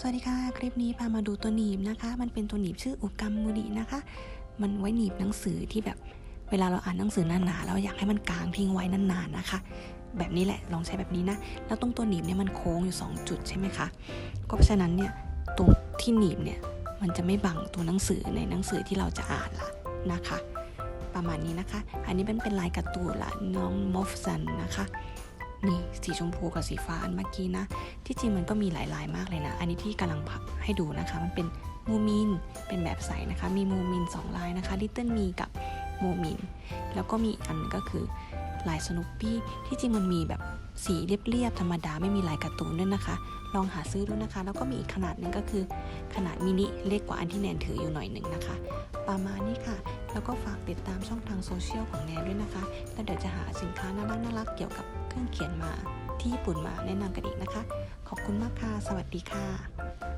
สวัสดีค่ะ คลิปนี้พามาดูตัวหนีบนะคะ มันเป็นตัวหนีบชื่ออุกัมมูดินะคะ มันไว้หนีบหนังสือที่แบบ เวลาเราอ่านหนังสือหนาๆเราอยากให้มันกางทิ้งไว้นานๆนะคะ แบบนี้แหละลองใช้แบบนี้นะ แล้วตรงตัวหนีบเนี่ยมันโค้งอยู่ 2 จุดใช่ไหมคะ ก็เพราะฉะนั้นเนี่ยตรงที่หนีบเนี่ยมันจะไม่บังตัวหนังสือในหนังสือที่เราจะอ่านละนะคะ ประมาณนี้นะคะ อันนี้เป็นเป็นลายการ์ตูนละน้องมอฟซันนะคะ นี่สีชมพูกับสีฟ้าอันเมื่อกี้นะ ที่จริงมันก็มีหลายลายมากเลยนะ อันนี้ที่กำลังพับให้ดูนะคะ มันเป็นมูมิน เป็นแบบใสนะคะ มีมูมิน2ลายนะคะลิตเติ้ลมีกับมูมิน แล้วก็มีอันก็คือลายสนุปปี้ที่จริงมันมีแบบสีเรียบๆธรรมดาไม่มีลายการ์ตูนด้วยนะคะ ลองหาซื้อดูนะคะ แล้วก็มีอีกขนาดหนึงก็คือขนาดมินิเล็กกว่าอันที่แนนถืออยู่หน่อยหนึ่งนะคะ ประมาณนี้ค่ะ แล้วก็ฝากติดตามช่องทางโซเชียลของแนนด้วยนะคะ แล้วเดี๋ยวจะหาสินค้าน่ารักน่ารักๆเกี่ยวกับเครื่องเขียนมาที่ญี่ปุ่นมาแนะนำกันอีกนะคะ ขอบคุณมากค่ะ สวัสดีค่ะ